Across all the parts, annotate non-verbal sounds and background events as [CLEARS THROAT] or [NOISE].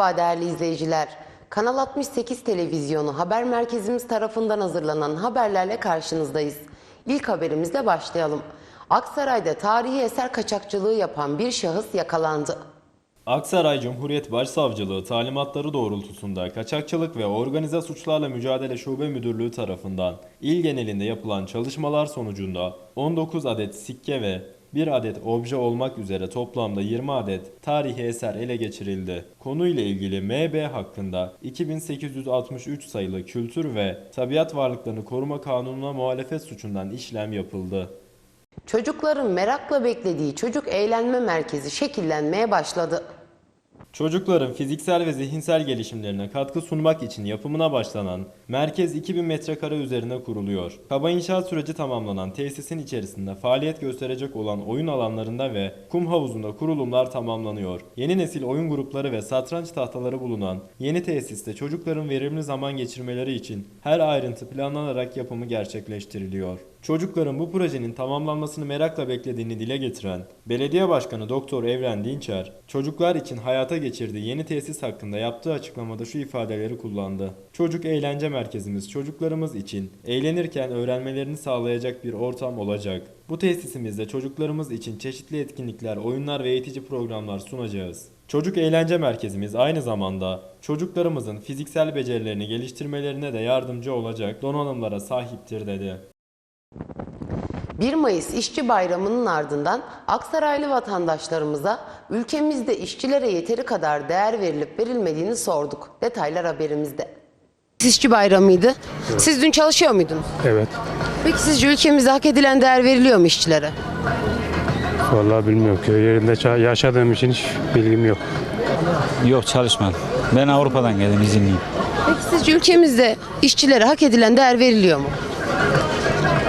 Merhaba değerli izleyiciler. Kanal 68 televizyonu haber merkezimiz tarafından hazırlanan haberlerle karşınızdayız. İlk haberimizle başlayalım. Aksaray'da tarihi eser kaçakçılığı yapan bir şahıs yakalandı. Aksaray Cumhuriyet Başsavcılığı talimatları doğrultusunda Kaçakçılık ve Organize Suçlarla Mücadele Şube Müdürlüğü tarafından il genelinde yapılan çalışmalar sonucunda 19 adet sikke ve 1 adet obje olmak üzere toplamda 20 adet tarihi eser ele geçirildi. Konuyla ilgili MB hakkında 2863 sayılı Kültür ve Tabiat Varlıklarını Koruma Kanunu'na muhalefet suçundan işlem yapıldı. Çocukların merakla beklediği çocuk eğlenme merkezi şekillenmeye başladı. Çocukların fiziksel ve zihinsel gelişimlerine katkı sunmak için yapımına başlanan merkez 2000 metrekare üzerine kuruluyor. Kaba inşaat süreci tamamlanan tesisin içerisinde faaliyet gösterecek olan oyun alanlarında ve kum havuzunda kurulumlar tamamlanıyor. Yeni nesil oyun grupları ve satranç tahtaları bulunan yeni tesiste çocukların verimli zaman geçirmeleri için her ayrıntı planlanarak yapımı gerçekleştiriliyor. Çocukların bu projenin tamamlanmasını merakla beklediğini dile getiren Belediye Başkanı Doktor Evren Dinçer, çocuklar için hayata geçirdiği yeni tesis hakkında yaptığı açıklamada şu ifadeleri kullandı. Çocuk eğlence merkezimiz çocuklarımız için eğlenirken öğrenmelerini sağlayacak bir ortam olacak. Bu tesisimizde çocuklarımız için çeşitli etkinlikler, oyunlar ve eğitici programlar sunacağız. Çocuk eğlence merkezimiz aynı zamanda çocuklarımızın fiziksel becerilerini geliştirmelerine de yardımcı olacak donanımlara sahiptir dedi. 1 Mayıs İşçi Bayramı'nın ardından Aksaraylı vatandaşlarımıza ülkemizde işçilere yeteri kadar değer verilip verilmediğini sorduk. Detaylar haberimizde. İşçi Bayramı'ydı. Siz dün çalışıyor muydunuz? Evet. Peki sizce ülkemizde hak edilen değer veriliyor mu işçilere? Vallahi bilmiyorum. Köy yerinde ça- yaşadığım için hiç bilgim yok. Yok çalışmadım. Ben Avrupa'dan geldim izinliyim. Peki sizce ülkemizde işçilere hak edilen değer veriliyor mu?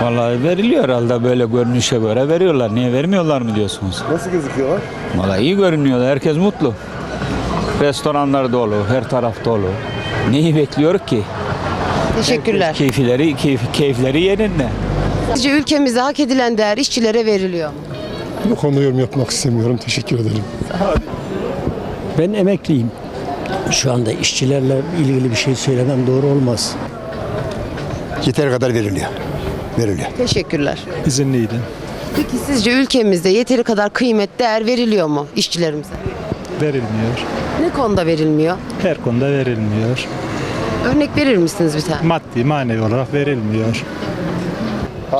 Vallahi veriliyor herhalde böyle görünüşe göre veriyorlar. Niye vermiyorlar mı diyorsunuz? Nasıl gözüküyorlar? Vallahi iyi görünüyorlar. Herkes mutlu. Restoranlar dolu, her taraf dolu. Neyi bekliyor ki? Teşekkürler. Keyifleri, keyif, keyifleri yerinde. Sizce ülkemizde hak edilen değer işçilere veriliyor mu? Bu konuda yorum yapmak istemiyorum. Teşekkür ederim. Ben emekliyim. Şu anda işçilerle ilgili bir şey söylemem doğru olmaz. Yeteri kadar veriliyor. Veriliyor. Teşekkürler. izinliydi. Peki sizce ülkemizde yeteri kadar kıymet, değer veriliyor mu işçilerimize? Verilmiyor. Ne konuda verilmiyor? Her konuda verilmiyor. Örnek verir misiniz bir tane? Maddi, manevi olarak verilmiyor.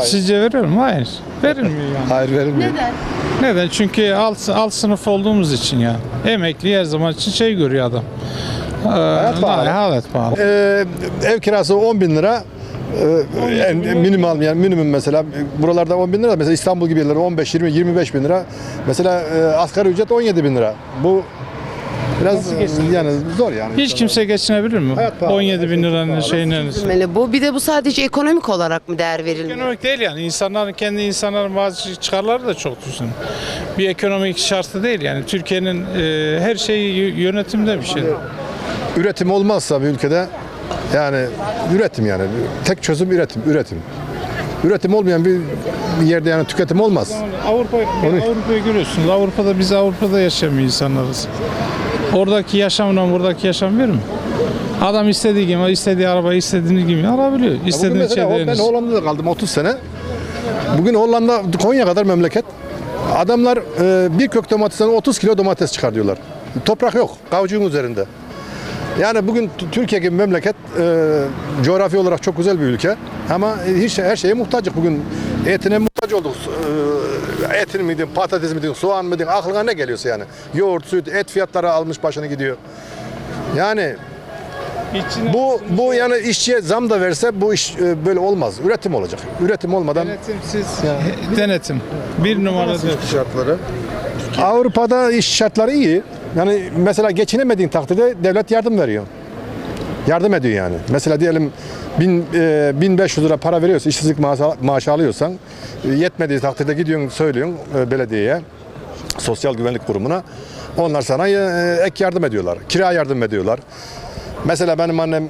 Sizce veriyor mu? Hayır. Verilmiyor yani. Hayır verilmiyor. Neden? Neden? Çünkü alt, alt sınıf olduğumuz için ya. Emekli her zaman için şey görüyor adam. Ee, hayat pahalı. Hayat pahalı. Ee, ev kirası 10 bin lira. Ee, en, minimum yani minimum mesela buralarda 10 bin lira mesela İstanbul gibi yerlerde 15 20 25 bin lira mesela e, asgari ücret 17 bin lira bu biraz yani zor yani Hiç kimse geçinebilir mi? Hayat pahalı. 17 bin liranın şeyini. Bilmeli bu. Bir de bu sadece ekonomik olarak mı değer verilmiyor? Ekonomik değil yani. İnsanların kendi insanların bazı çıkarları da çok düşün. Bir ekonomik şartı değil yani. Türkiye'nin e, her şeyi yönetimde bir şey. üretim olmazsa bir ülkede yani üretim yani tek çözüm üretim üretim üretim olmayan bir yerde yani tüketim olmaz. Avrupa Avrupa'yı görüyorsunuz. Avrupa'da biz Avrupa'da yaşayan insanlarız. Oradaki yaşamla buradaki yaşam bir mi? Adam istediği gibi, istediği arabayı istediğini gibi alabiliyor. Bugün İstediğini mesela ben şeylerini. Hollanda'da kaldım 30 sene. Bugün Hollanda Konya kadar memleket. Adamlar e, bir kök domatesten 30 kilo domates çıkar diyorlar. Toprak yok. Kavucuğun üzerinde. Yani bugün Türkiye gibi memleket e, coğrafi olarak çok güzel bir ülke. Ama hiç her şeye muhtacız bugün. Etine muhtaç olduk. E, etin mi diyeyim, patates mi diyeyim, soğan mı diyeyim, aklına ne geliyorsa yani. Yoğurt, süt, et fiyatları almış başını gidiyor. Yani İçine- bu bu yani işçiye zam da verse bu iş e, böyle olmaz. Üretim olacak. Üretim olmadan Denetimsiz. Denetim. Bir numaralı. şartları. Avrupa'da iş şartları iyi. Yani mesela geçinemediğin takdirde devlet yardım veriyor. Yardım ediyor yani. Mesela diyelim bin, e, 1500 lira para veriyorsa, işsizlik maaşı, alıyorsan e, yetmediği takdirde gidiyorsun söylüyorsun e, belediyeye, sosyal güvenlik kurumuna. Onlar sana ek yardım ediyorlar. Kira yardım ediyorlar. Mesela benim annem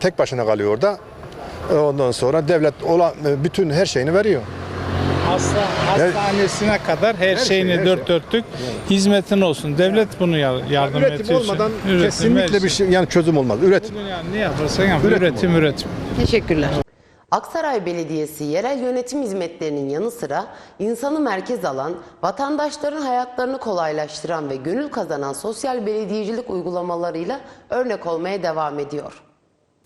tek başına kalıyor orada. Ondan sonra devlet olan bütün her şeyini veriyor. Hasta, hastanesine kadar her, şeyini şey, her dört dörtlük hizmetin olsun. Devlet bunu yar- yardım Üretim ediyor. olmadan Üretim, her kesinlikle bir şey yani çözüm olmaz. Üretim. Bugün yani ne yaparsan yap. Üretim Üretim, üretim. Teşekkürler. Aksaray Belediyesi yerel yönetim hizmetlerinin yanı sıra insanı merkez alan, vatandaşların hayatlarını kolaylaştıran ve gönül kazanan sosyal belediyecilik uygulamalarıyla örnek olmaya devam ediyor.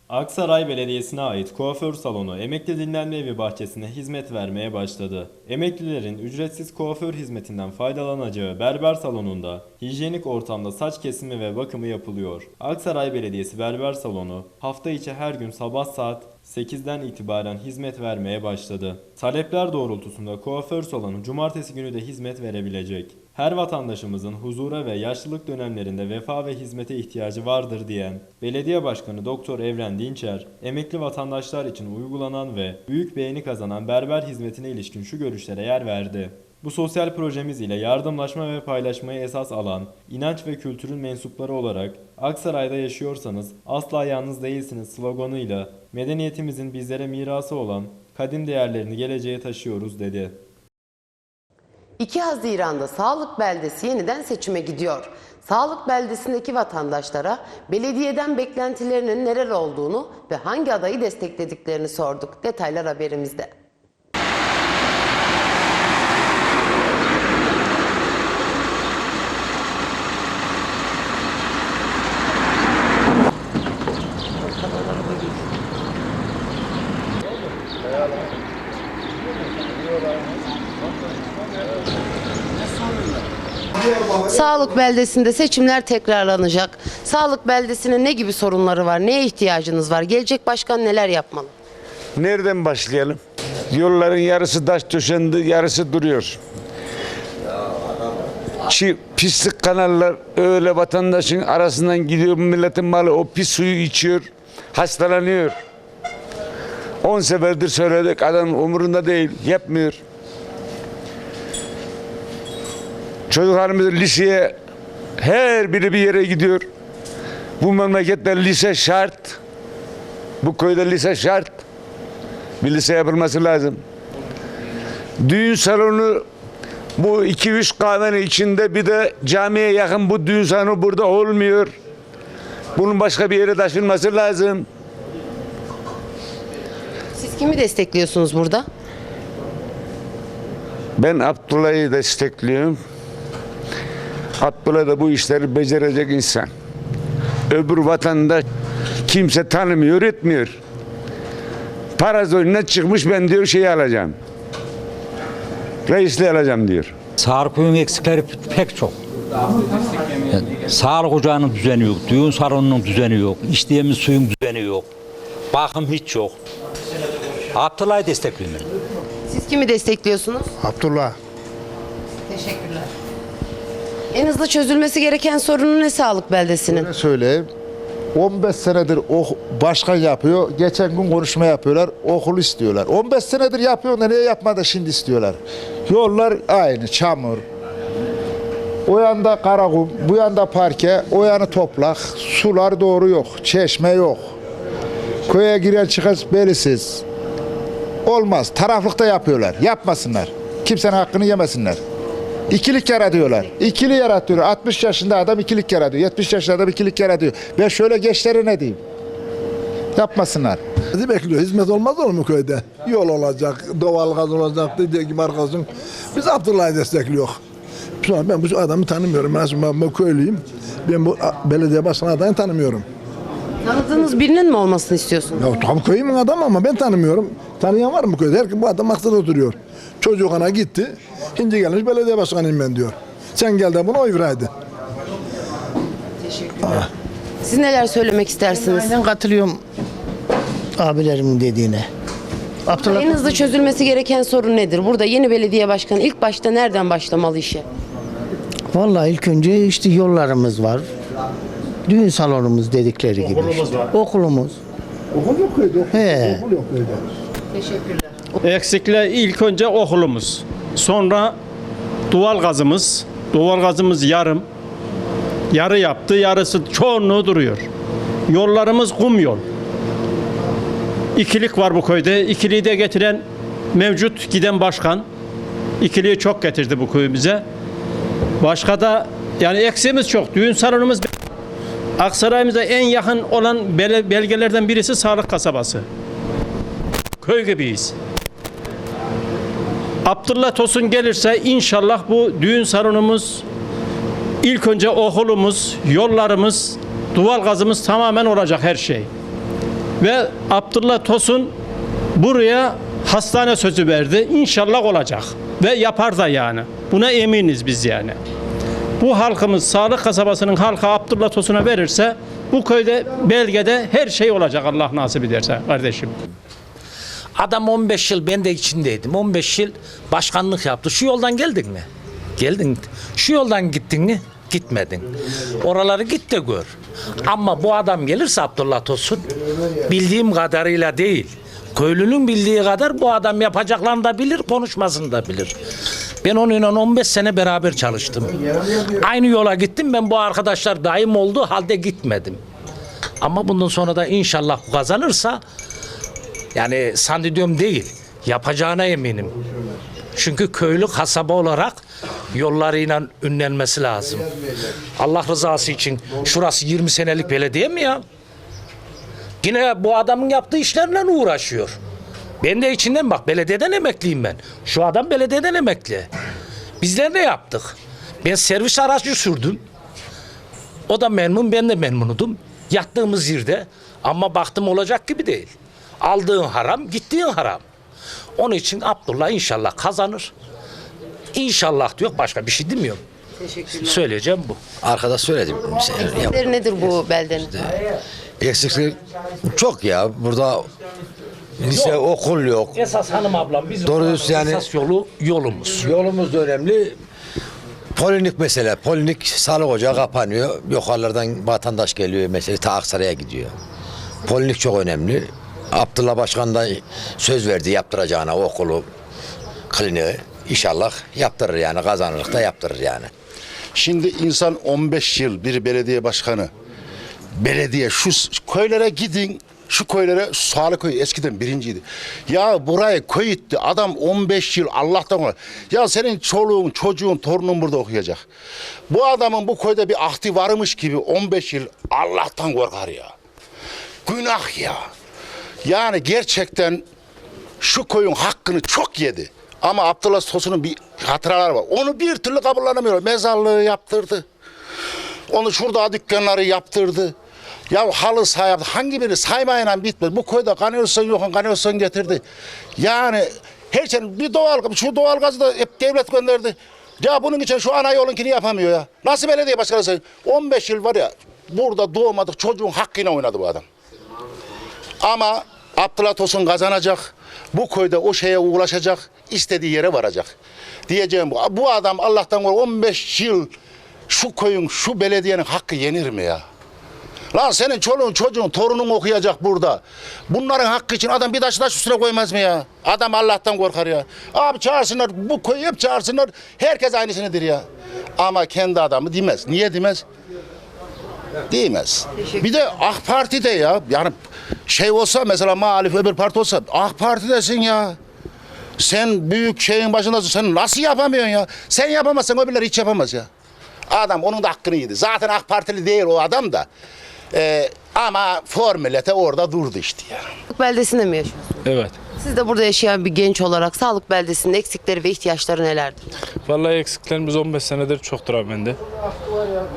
Aksaray Belediyesi'ne ait kuaför salonu emekli dinlenme evi bahçesine hizmet vermeye başladı. Emeklilerin ücretsiz kuaför hizmetinden faydalanacağı berber salonunda hijyenik ortamda saç kesimi ve bakımı yapılıyor. Aksaray Belediyesi Berber Salonu hafta içi her gün sabah saat 8'den itibaren hizmet vermeye başladı. Talepler doğrultusunda kuaför salonu cumartesi günü de hizmet verebilecek. Her vatandaşımızın huzura ve yaşlılık dönemlerinde vefa ve hizmete ihtiyacı vardır diyen Belediye Başkanı Doktor Evren Dinçer, emekli vatandaşlar için uygulanan ve büyük beğeni kazanan berber hizmetine ilişkin şu görüşlere yer verdi. Bu sosyal projemiz ile yardımlaşma ve paylaşmayı esas alan, inanç ve kültürün mensupları olarak Aksaray'da yaşıyorsanız asla yalnız değilsiniz sloganıyla medeniyetimizin bizlere mirası olan kadim değerlerini geleceğe taşıyoruz dedi. 2 Haziran'da Sağlık Beldesi yeniden seçime gidiyor. Sağlık Beldesi'ndeki vatandaşlara belediyeden beklentilerinin neler olduğunu ve hangi adayı desteklediklerini sorduk. Detaylar haberimizde. Sağlık beldesinde seçimler tekrarlanacak. Sağlık beldesinin ne gibi sorunları var? Neye ihtiyacınız var? Gelecek başkan neler yapmalı? Nereden başlayalım? Yolların yarısı taş döşendi, yarısı duruyor. Çi, pislik kanallar öyle vatandaşın arasından gidiyor milletin malı o pis suyu içiyor, hastalanıyor. 10 seferdir söyledik adam umurunda değil, yapmıyor. Çocuklarımız liseye her biri bir yere gidiyor. Bu memlekette lise şart. Bu köyde lise şart. Bir lise yapılması lazım. Düğün salonu bu iki üç kahvenin içinde bir de camiye yakın bu düğün salonu burada olmuyor. Bunun başka bir yere taşınması lazım. Siz kimi destekliyorsunuz burada? Ben Abdullah'ı destekliyorum. Abdullah da bu işleri becerecek insan. Öbür vatandaş kimse tanımıyor, etmiyor. Parazolinden çıkmış ben diyor şeyi alacağım. Reisliği alacağım diyor. Sağlık köyün eksikleri pek çok. Yani sağlık ocağının düzeni yok, düğün salonunun düzeni yok, içtiğimiz suyun düzeni yok, bakım hiç yok. Abdullah'ı destekliyorum ben. Siz kimi destekliyorsunuz? Abdullah. Teşekkürler. En hızlı çözülmesi gereken sorunu ne sağlık beldesinin? Ne söyleyeyim? 15 senedir o başkan yapıyor. Geçen gün konuşma yapıyorlar. Okul istiyorlar. 15 senedir yapıyor da niye yapmadı şimdi istiyorlar. Yollar aynı çamur. O yanda karakum, bu yanda parke, o yanı toplak. Sular doğru yok, çeşme yok. Köye giren çıkan belirsiz. Olmaz. Taraflıkta yapıyorlar. Yapmasınlar. Kimsenin hakkını yemesinler. İkilik yaratıyorlar. İkili yaratıyor. 60 yaşında adam ikilik yaratıyor. 70 yaşında adam ikilik yaratıyor. Ben şöyle gençlere ne diyeyim? Yapmasınlar. Bizi bekliyor. Hizmet olmaz olur mu köyde? Yol olacak, doğal gaz olacak dediği gibi arkadaşım. Biz Abdullah'ı destekliyor. Ben bu adamı tanımıyorum. Ben, ben, ben köylüyüm. Ben bu belediye başkanı adayını tanımıyorum. Tanıdığınız birinin mi olmasını istiyorsunuz? Ya tam köyümün adamı ama ben tanımıyorum. Tanıyan var mı köyde? Herkes bu adam aksada oturuyor. Çocuk ana gitti. Şimdi gelmiş belediye başkanıyım ben diyor. Sen gel de buna oy verdi. Siz neler söylemek istersiniz? Aynen katılıyorum abilerimin dediğine. Abdullah En hızlı çözülmesi gereken sorun nedir? Burada yeni belediye başkanı ilk başta nereden başlamalı işe? Vallahi ilk önce işte yollarımız var. Düğün salonumuz dedikleri gibi. Okulumuz var. Okulumuz. Okul yok köyde. He. Okul yok köyde. Eksikler ilk önce okulumuz. Sonra doğal gazımız. Doğal gazımız yarım. Yarı yaptı, yarısı çoğunluğu duruyor. Yollarımız kum yol. İkilik var bu köyde. İkiliği de getiren mevcut giden başkan. İkiliği çok getirdi bu köyümüze. Başka da yani eksiğimiz çok. Düğün salonumuz Aksaray'ımıza en yakın olan bel- belgelerden birisi Sağlık Kasabası. Köy gibiyiz. Abdullah Tosun gelirse inşallah bu düğün salonumuz ilk önce okulumuz, yollarımız, duval gazımız tamamen olacak her şey. Ve Abdullah Tosun buraya hastane sözü verdi. İnşallah olacak. Ve yapar da yani. Buna eminiz biz yani. Bu halkımız sağlık kasabasının halkı Abdullah Tosun'a verirse bu köyde belgede her şey olacak Allah nasip ederse kardeşim. Adam 15 yıl ben de içindeydim. 15 yıl başkanlık yaptı. Şu yoldan geldin mi? Geldin. Şu yoldan gittin mi? Gitmedin. Oraları git de gör. Ama bu adam gelirse Abdullah Tosun bildiğim kadarıyla değil. Köylünün bildiği kadar bu adam yapacaklarını da bilir, konuşmasını da bilir. Ben onunla 15 sene beraber çalıştım. Aynı yola gittim. Ben bu arkadaşlar daim olduğu halde gitmedim. Ama bundan sonra da inşallah kazanırsa yani sandidyum değil. Yapacağına eminim. Çünkü köylü kasaba olarak yollarıyla ünlenmesi lazım. Allah rızası için şurası 20 senelik belediye mi ya? Yine bu adamın yaptığı işlerle uğraşıyor. Ben de içinden bak belediyeden emekliyim ben. Şu adam belediyeden emekli. Bizler ne yaptık? Ben servis aracı sürdüm. O da memnun ben de memnunudum. Yattığımız yerde ama baktım olacak gibi değil. Aldığın haram, gittiğin haram. Onun için Abdullah inşallah kazanır. İnşallah diyor başka bir şey demiyorum. Söyleyeceğim bu. Arkadaş söyledim. Eksikleri nedir bu beldenin? Eksiklik çok ya. Burada lise, okul yok. Esas hanım ablam bizim Doğru buranın düz yani- esas yolu yolumuz. Yolumuz da önemli. Polinik mesele. Polinik sağlık ocağı kapanıyor. Yukarılardan vatandaş geliyor mesela ta Aksaray'a gidiyor. Polinik çok önemli. Abdullah Başkan da söz verdi yaptıracağına okulu, kliniği. İnşallah yaptırır yani kazanırlık da yaptırır yani. Şimdi insan 15 yıl bir belediye başkanı belediye şu köylere gidin şu köylere sağlık köyü eskiden birinciydi. Ya burayı köy itti. Adam 15 yıl Allah'tan kork- Ya senin çoluğun, çocuğun, torunun burada okuyacak. Bu adamın bu köyde bir ahdi varmış gibi 15 yıl Allah'tan korkar ya. Günah ya. Yani gerçekten şu koyun hakkını çok yedi. Ama Abdullah Tosun'un bir hatıraları var. Onu bir türlü kabullenemiyor. Mezarlığı yaptırdı. Onu şurada dükkanları yaptırdı. Ya halı saha yaptı. Hangi biri saymayla bitmez. Bu köyde kanalizasyon yok, kanalizasyon getirdi. Yani her şey bir doğal, şu doğal gazı da hep devlet gönderdi. Ya bunun için şu ana yolunkini yapamıyor ya. Nasıl belediye başkanı sayın? 15 yıl var ya burada doğmadık çocuğun hakkıyla oynadı bu adam. Ama Abdullah Tosun kazanacak. Bu köyde o şeye ulaşacak. istediği yere varacak. Diyeceğim bu. Bu adam Allah'tan kork 15 yıl şu köyün, şu belediyenin hakkı yenir mi ya? Lan senin çoluğun, çocuğun, torunun okuyacak burada. Bunların hakkı için adam bir taşı taş üstüne koymaz mı ya? Adam Allah'tan korkar ya. Abi çağırsınlar, bu köyü hep çağırsınlar. Herkes aynısıdır ya. Ama kendi adamı demez. Niye demez? Diyemez. Bir de AK Parti'de ya yani şey olsa mesela muhalif öbür parti olsa AK Parti'desin ya. Sen büyük şeyin başındasın. Sen nasıl yapamıyorsun ya? Sen yapamazsan öbürleri hiç yapamaz ya. Adam onun da hakkını yedi. Zaten AK Partili değil o adam da. Ee, ama formülete orada durdu işte ya. Sağlık beldesinde mi yaşıyorsunuz? Evet. Siz de burada yaşayan bir genç olarak sağlık beldesinin eksikleri ve ihtiyaçları nelerdir? Vallahi eksiklerimiz 15 senedir çoktur abi bende.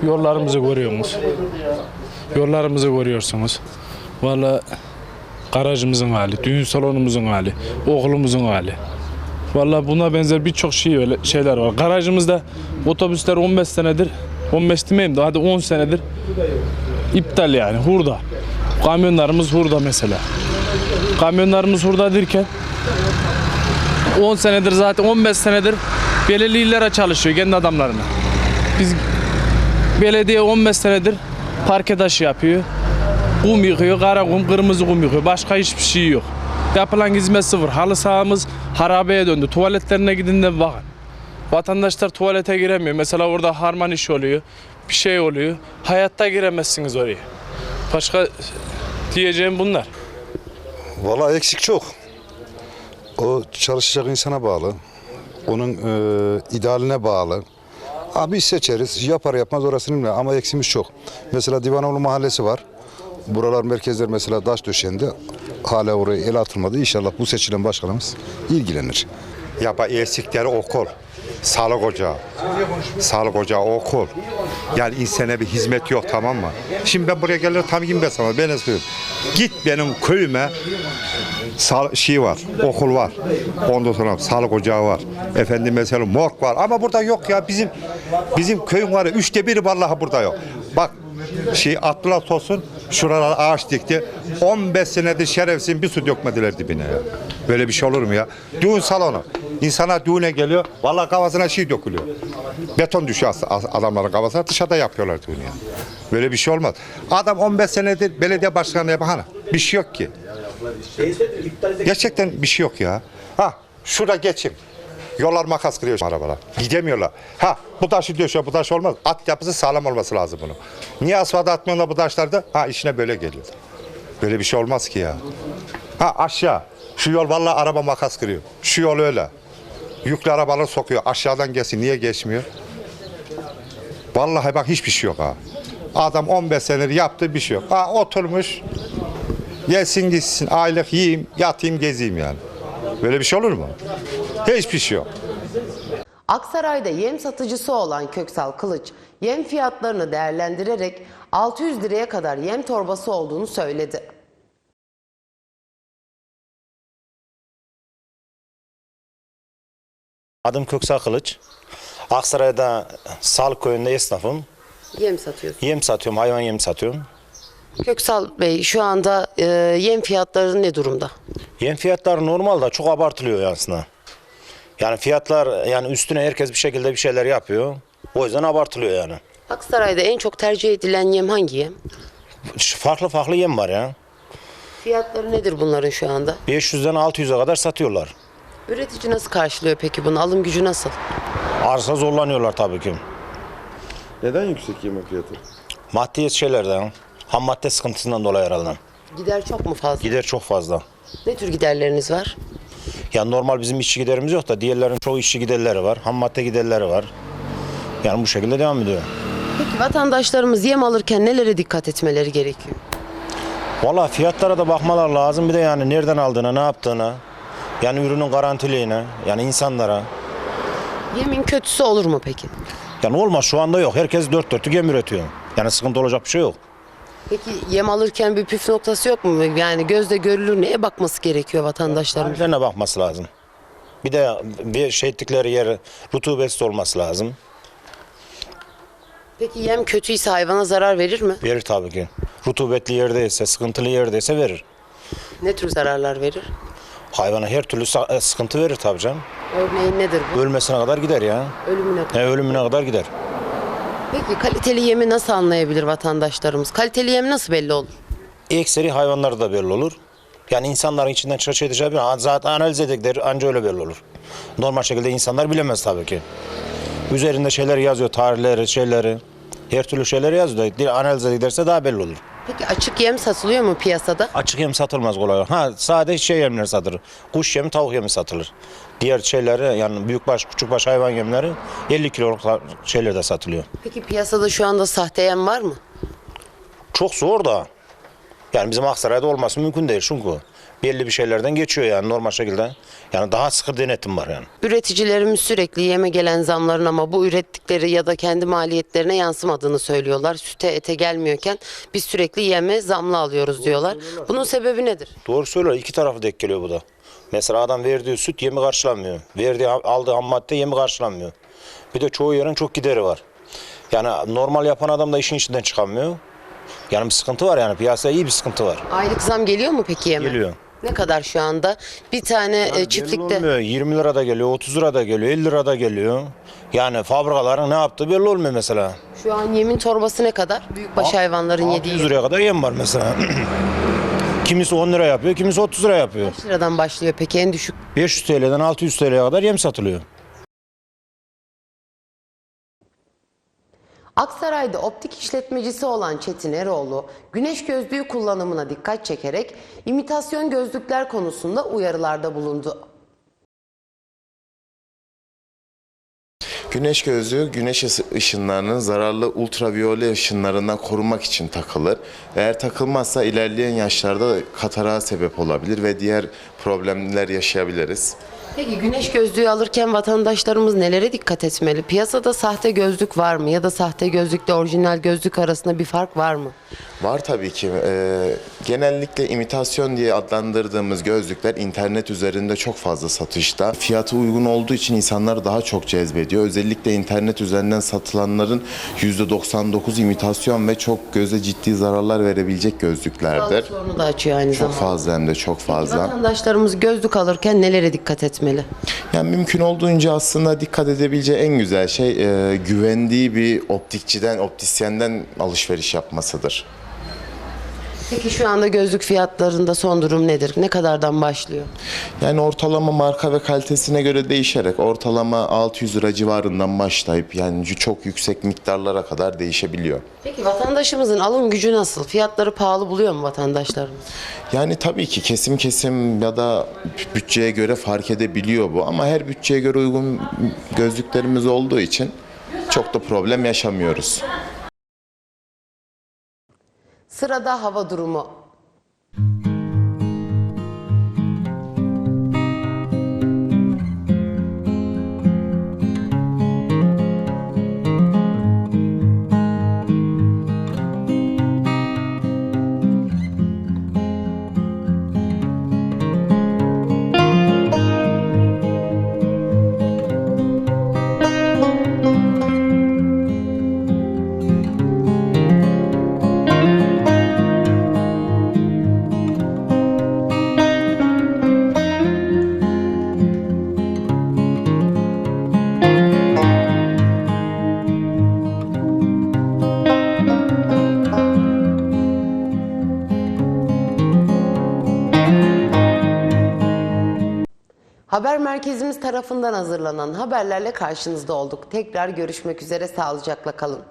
Yollarımızı görüyorsunuz. Yollarımızı görüyorsunuz. Vallahi garajımızın hali, düğün salonumuzun hali, okulumuzun hali. Vallahi buna benzer birçok şey öyle şeyler var. Garajımızda otobüsler 15 senedir, 15 demeyeyim de hadi 10 senedir iptal yani hurda. Kamyonlarımız hurda mesela. Kamyonlarımız hurda derken 10 senedir zaten 15 senedir belediyelere çalışıyor kendi adamlarına. Biz belediye 15 senedir parke taşı yapıyor. Kum yıkıyor, kara kum, kırmızı kum yıkıyor. Başka hiçbir şey yok. Yapılan hizmet sıfır. Halı sahamız harabeye döndü. Tuvaletlerine gidin de bakın. Vatandaşlar tuvalete giremiyor. Mesela orada harman iş oluyor. Bir şey oluyor. Hayatta giremezsiniz oraya. Başka diyeceğim bunlar. Vallahi eksik çok. O çalışacak insana bağlı. onun e, idealine bağlı. Abi seçeriz, yapar yapmaz orasını bilmiyorum ama eksimiz çok. Mesela Divanoğlu Mahallesi var. Buralar merkezler mesela taş döşendi. Hala oraya el atılmadı. İnşallah bu seçilen başkanımız ilgilenir. Ya eksikleri okul, sağlık ocağı, sağlık ocağı okul. Yani insana bir hizmet yok tamam mı? Şimdi ben buraya geliyorum tam 25 ama ben söylüyorum. Git benim köyüme sağ, şey var, okul var. Ondan sonra sağlık ocağı var. Efendim mesela morg var. Ama burada yok ya bizim bizim köyün var ya, üçte biri vallahi burada yok. Bak şey Abdullah Tosun şuralara ağaç dikti. 15 senedir şerefsin bir su dökmediler dibine ya. Böyle bir şey olur mu ya? Düğün salonu. İnsanlar düğüne geliyor. Vallahi kafasına şey dökülüyor. Beton düşüyor adamların kafasına dışarıda yapıyorlar düğünü ya. Böyle bir şey olmaz. Adam 15 senedir belediye başkanı yapana. Bir şey yok ki. Gerçekten bir şey yok ya. Ha şurada geçim. Yollar makas kırıyor arabalar. Gidemiyorlar. Ha bu taşı döşüyor bu taş olmaz. At yapısı sağlam olması lazım bunun. Niye asfalta atmıyorlar bu taşlarda? Ha işine böyle geliyor. Böyle bir şey olmaz ki ya. Ha aşağı. Şu yol vallahi araba makas kırıyor. Şu yol öyle. Yüklü arabaları sokuyor. Aşağıdan gelsin. Niye geçmiyor? Vallahi bak hiçbir şey yok ha. Adam 15 senedir yaptığı bir şey yok. Ha oturmuş. Yesin gitsin. Aylık yiyeyim, yatayım, gezeyim yani. Böyle bir şey olur mu? Hiçbir şey yok. Aksaray'da yem satıcısı olan Köksal Kılıç, yem fiyatlarını değerlendirerek 600 liraya kadar yem torbası olduğunu söyledi. Adım Köksal Kılıç. Aksaray'da Sağlık Köyü'nde esnafım. Yem satıyorsun. Yem satıyorum, hayvan yem satıyorum. Köksal Bey şu anda e, yem fiyatları ne durumda? Yem fiyatları normalde çok abartılıyor aslında. Yani fiyatlar yani üstüne herkes bir şekilde bir şeyler yapıyor. O yüzden abartılıyor yani. Aksaray'da en çok tercih edilen yem hangi yem? Farklı farklı yem var ya. Fiyatları nedir bunların şu anda? 500'den 600'e kadar satıyorlar. Üretici nasıl karşılıyor peki bunu? Alım gücü nasıl? Arsa zorlanıyorlar tabii ki. Neden yüksek yemek fiyatı? Maddiyet şeylerden, ham madde sıkıntısından dolayı herhalde. Gider çok mu fazla? Gider çok fazla. Ne tür giderleriniz var? Ya normal bizim işçi giderimiz yok da diğerlerin çoğu işçi giderleri var. Ham madde giderleri var. Yani bu şekilde devam ediyor. Peki vatandaşlarımız yem alırken nelere dikkat etmeleri gerekiyor? Valla fiyatlara da bakmalar lazım. Bir de yani nereden aldığına, ne yaptığına. Yani ürünün garantiliğine, yani insanlara. Yemin kötüsü olur mu peki? Yani olmaz şu anda yok. Herkes dört dörtlük yem üretiyor. Yani sıkıntı olacak bir şey yok. Peki yem alırken bir püf noktası yok mu? Yani gözle görülür neye bakması gerekiyor vatandaşların? Üzerine bakması lazım. Bir de bir şey ettikleri yer rutubetsiz olması lazım. Peki yem kötüyse hayvana zarar verir mi? Verir tabii ki. Rutubetli yerdeyse, sıkıntılı yerdeyse verir. Ne tür zararlar verir? Hayvana her türlü e, sıkıntı verir tabii canım. Örneğin nedir bu? Ölmesine kadar gider ya. Ölümüne E, ölümüne kadar gider. Peki kaliteli yemi nasıl anlayabilir vatandaşlarımız? Kaliteli yem nasıl belli olur? Ekseri hayvanlarda da belli olur. Yani insanların içinden çıkış edeceği bir zaten analiz edecekleri anca öyle belli olur. Normal şekilde insanlar bilemez tabii ki. Üzerinde şeyler yazıyor, tarihleri, şeyleri. Her türlü şeyler yazıyor. Analiz ederse daha belli olur. Peki açık yem satılıyor mu piyasada? Açık yem satılmaz kolay. Ha sadece şey yemler satılır. Kuş yemi, tavuk yemi satılır. Diğer şeyleri yani büyükbaş, küçükbaş hayvan yemleri 50 kiloluk şeyler de satılıyor. Peki piyasada şu anda sahte yem var mı? Çok zor da. Yani bizim Aksaray'da olması mümkün değil çünkü belli bir şeylerden geçiyor yani normal şekilde. Yani daha sıkı denetim var yani. Üreticilerimiz sürekli yeme gelen zamların ama bu ürettikleri ya da kendi maliyetlerine yansımadığını söylüyorlar. Süte ete gelmiyorken biz sürekli yeme zamlı alıyoruz diyorlar. Bunun sebebi nedir? Doğru söylüyor. iki tarafı denk geliyor bu da. Mesela adam verdiği süt yemi karşılamıyor. Verdiği aldığı ham madde yemi karşılamıyor. Bir de çoğu yerin çok gideri var. Yani normal yapan adam da işin içinden çıkamıyor. Yani bir sıkıntı var yani piyasada iyi bir sıkıntı var. Aylık zam geliyor mu peki yeme? Geliyor. Ne kadar şu anda? Bir tane e, çiftlikte Olmuyor. 20 lira da geliyor, 30 lira da geliyor, 50 lira da geliyor. Yani fabrikaların ne yaptığı belli olmuyor mesela. şu an yemin torbası ne kadar? Büyükbaş hayvanların yediği 100 liraya kadar yem var mesela. [CLEARS THROAT] kimisi 10 lira yapıyor, kimisi 30 lira yapıyor. Kaç liradan başlıyor peki en düşük? 500 TL'den 600 TL'ye kadar yem satılıyor. Aksaray'da optik işletmecisi olan Çetin Eroğlu, güneş gözlüğü kullanımına dikkat çekerek imitasyon gözlükler konusunda uyarılarda bulundu. Güneş gözlüğü güneş ışınlarının zararlı ultraviyole ışınlarından korumak için takılır. Eğer takılmazsa ilerleyen yaşlarda katarağa sebep olabilir ve diğer problemler yaşayabiliriz. Peki güneş gözlüğü alırken vatandaşlarımız nelere dikkat etmeli? Piyasada sahte gözlük var mı? Ya da sahte gözlükle orijinal gözlük arasında bir fark var mı? Var tabii ki. Ee, genellikle imitasyon diye adlandırdığımız gözlükler internet üzerinde çok fazla satışta. Fiyatı uygun olduğu için insanları daha çok cezbediyor. Özellikle internet üzerinden satılanların %99 imitasyon ve çok göze ciddi zararlar verebilecek gözlüklerdir. Sağlık sorunu da açıyor aynı Çok zamanda. fazla hem de çok fazla. Vatandaşlarımız gözlük alırken nelere dikkat etmeli? Yani mümkün olduğunca aslında dikkat edebileceği en güzel şey e, güvendiği bir optikçiden, optisyenden alışveriş yapmasıdır. Peki şu anda gözlük fiyatlarında son durum nedir? Ne kadardan başlıyor? Yani ortalama marka ve kalitesine göre değişerek ortalama 600 lira civarından başlayıp yani çok yüksek miktarlara kadar değişebiliyor. Peki vatandaşımızın alım gücü nasıl? Fiyatları pahalı buluyor mu vatandaşlarımız? Yani tabii ki kesim kesim ya da bütçeye göre fark edebiliyor bu ama her bütçeye göre uygun gözlüklerimiz olduğu için çok da problem yaşamıyoruz. Sırada hava durumu. Merkezimiz tarafından hazırlanan haberlerle karşınızda olduk. Tekrar görüşmek üzere sağlıcakla kalın.